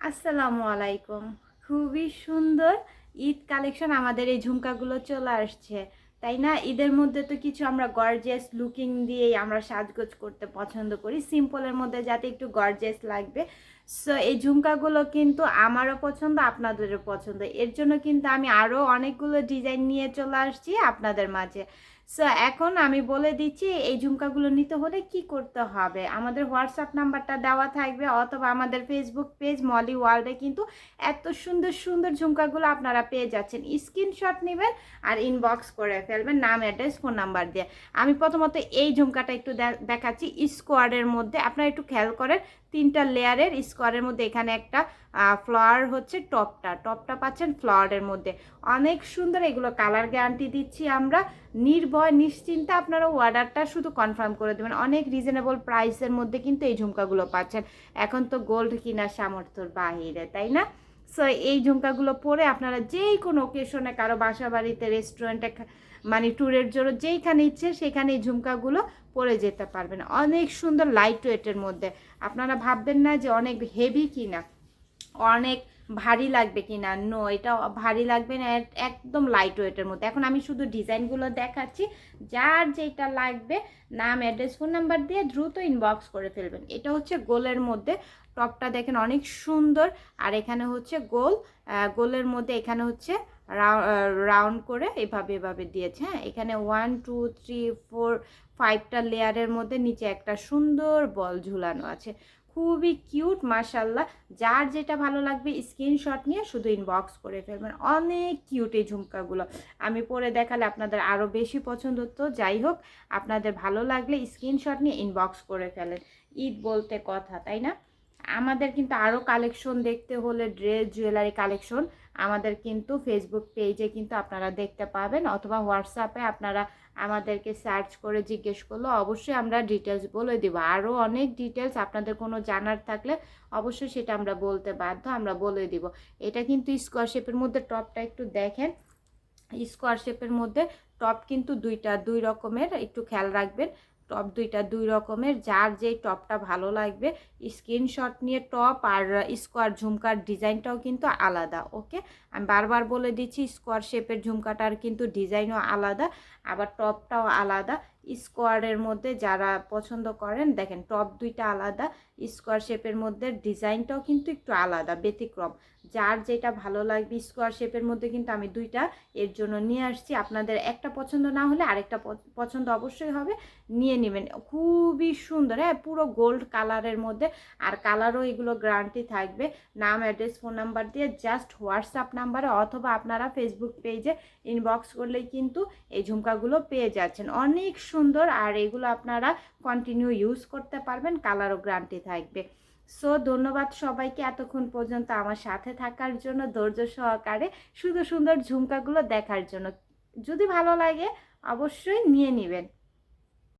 আসসালামু আলাইকুম। খুবই সুন্দর ঈদ কালেকশন আমাদের এই ঝুমকাগুলো চলে আসছে। তাই না? ঈদের মধ্যে তো কিছু আমরা গর্জেস লুকিং দিয়েই আমরা সাজগোজ করতে পছন্দ করি। সিম্পলের মধ্যে যাতে একটু গর্জেস লাগবে। সো এই ঝুমকাগুলো কিন্তু আমারও পছন্দ, আপনাদেরও পছন্দ। এর জন্য কিন্তু আমি আরও অনেকগুলো ডিজাইন নিয়ে চলে আসছি আপনাদের মাঝে। সো এখন আমি বলে দিচ্ছি, এই ঝুমকাগুলো নিতে হলে কি করতে হবে? আমাদের হোয়াটসঅ্যাপ নাম্বারটা দেওয়া থাকবে, অথবা আমাদের ফেসবুক পেজ মলি ওয়ার্ল্ডে কিন্তু এত সুন্দর সুন্দর ঝুমকাগুলো আপনারা পেয়ে যাচ্ছেন। স্ক্রিনশট নেবেন আর ইনবক্স করে ফেলবেন নাম অ্যাড্রেস ফোন নাম্বার দিয়ে। আমি প্রথমত এই ঝুমকাটা একটু দেখাচ্ছি। স্কোয়ারের মধ্যে আপনারা একটু খেয়াল করেন, তিনটা লেয়ারের স্কোয়ারের মধ্যে এখানে একটা ফ্লাওয়ার হচ্ছে টপটা। টপটা পাচ্ছেন ফ্লাওয়ারের মধ্যে। অনেক সুন্দর এগুলো কালার গ্যারান্টি দিচ্ছি আমরা। নির্ভয়, নিশ্চিন্তে আপনারা অর্ডারটা শুধু কনফার্ম করে দেবেন। অনেক রিজনেবল প্রাইসের মধ্যে কিন্তু এই ঝুমকাগুলো পাচ্ছেন। এখন তো গোল্ড কেনার সামর্থ্যর বাহিরে, তাই না? সো এই ঝুমকাগুলো পরে আপনারা যেই কোনো ওকেশনে কারও বাসা বাড়িতে রেস্টুরেন্টে মানে ট্যুরের জন্য যেইখানে ইচ্ছে সেখানে এই ঝুমকাগুলো পরে যেতে পারবেন। অনেক সুন্দর লাইট ওয়েটের মধ্যে। আপনারা ভাববেন না যে অনেক হেভি কিনা। অনেক ভারী লাগবে কি না নো এটা ভারী লাগবে না একদম লাইট ওয়েটের মধ্যে। এখন আমি শুধু ডিজাইনগুলো দেখাচ্ছি। যার যেটা লাগবে, নাম অ্যাড্রেস ফোন নাম্বার দিয়ে দ্রুত ইনবক্স করে ফেলবেন। এটা হচ্ছে গোলের মধ্যে। টপটা দেখেন অনেক সুন্দর। আর এখানে হচ্ছে গোল। গোলের মধ্যে এখানে হচ্ছে রাউন্ড করে এভাবে এভাবে দিয়েছে। হ্যাঁ এখানে ওয়ান টু থ্রি ফোর ফাইভটা লেয়ারের মধ্যে নিচে একটা সুন্দর বল ঝুলানো আছে। খুবই কিউট মাশাল্লাহ যার যেটা ভালো লাগবে, স্ক্রিনশট নিয়ে শুধু ইনবক্স করে ফেলবেন। অনেক কিউট এই ঝুমকাগুলো। আমি পরে দেখালে আপনাদের আরও বেশি পছন্দ হতো। যাই হোক, আপনাদের ভালো লাগলে স্ক্রিনশট নিয়ে ইনবক্স করে ফেলেন। ঈদ বলতে কথা, তাই না? আমাদের কিন্তু আরও কালেকশন দেখতে হলে ড্রেস জুয়েলারি কালেকশন আমাদের কিন্তু ফেসবুক পেজে কিন্তু আপনারা দেখতে পাবেন অথবা হোয়াটসঅ্যাপে আপনারা আমাদেরকে সার্চ করে জিজ্ঞেস করলে অবশ্যই আমরা ডিটেলস বলে দেবো। আরও অনেক ডিটেলস আপনাদের কোনো জানার থাকলে অবশ্যই সেটা আমরা বলতে বাধ্য, আমরা বলে দিব। এটা কিন্তু স্কোয়ার শেপের মধ্যে টপটা একটু দেখেন। স্কোয়ার শেপের মধ্যে টপ কিন্তু দুইটা, দুই রকমের একটু খেয়াল রাখবেন। টপ দুইটা দুই রকমের, যার যেই টপটা ভালো লাগবে স্ক্রিনশট নিয়ে টপ আর স্কোয়ার ঝুমকার ডিজাইনটাও কিন্তু আলাদা ওকে আমি বারবার বলে দিচ্ছি স্কোয়ার শেপের ঝুমকাটার কিন্তু ডিজাইনও আলাদা, আবার টপটাও আলাদা। স্কোয়ারের মধ্যে যারা পছন্দ করেন, দেখেন টপ দুইটা আলাদা স্কোয়ার শেপের মধ্যে ডিজাইনটাও কিন্তু একটু আলাদা, ব্যতিক্রম। যার যেটা ভালো লাগবে স্কোয়ার শেপের মধ্যে কিন্তু আমি দুইটা এর জন্য নিয়ে আসছি। আপনাদের একটা পছন্দ না হলে আরেকটা পছন্দ অবশ্যই হবে, নিয়ে নেবেন। খুবই সুন্দর হ্যাঁ পুরো গোল্ড কালারের মধ্যে, আর কালারও এগুলো গ্যারান্টি থাকবে। নাম অ্যাড্রেস ফোন নাম্বার দিয়ে জাস্ট হোয়াটসঅ্যাপ নাম্বারে অথবা আপনারা ফেসবুক পেজে ইনবক্স করলেই কিন্তু এই ঝুমকাগুলো পেয়ে যাচ্ছেন। অনেক সুন্দর আর এগুলো আপনারা কন্টিনিউ ইউজ করতে পারবেন কালারও গ্রান্টি থাকবে। সো ধন্যবাদ সবাইকে এতক্ষণ পর্যন্ত আমার সাথে থাকার জন্য ধৈর্য সহকারে সুন্দর সুন্দর ঝুমকাগুলো দেখার জন্য। যদি ভালো লাগে অবশ্যই নিয়ে নেবেন।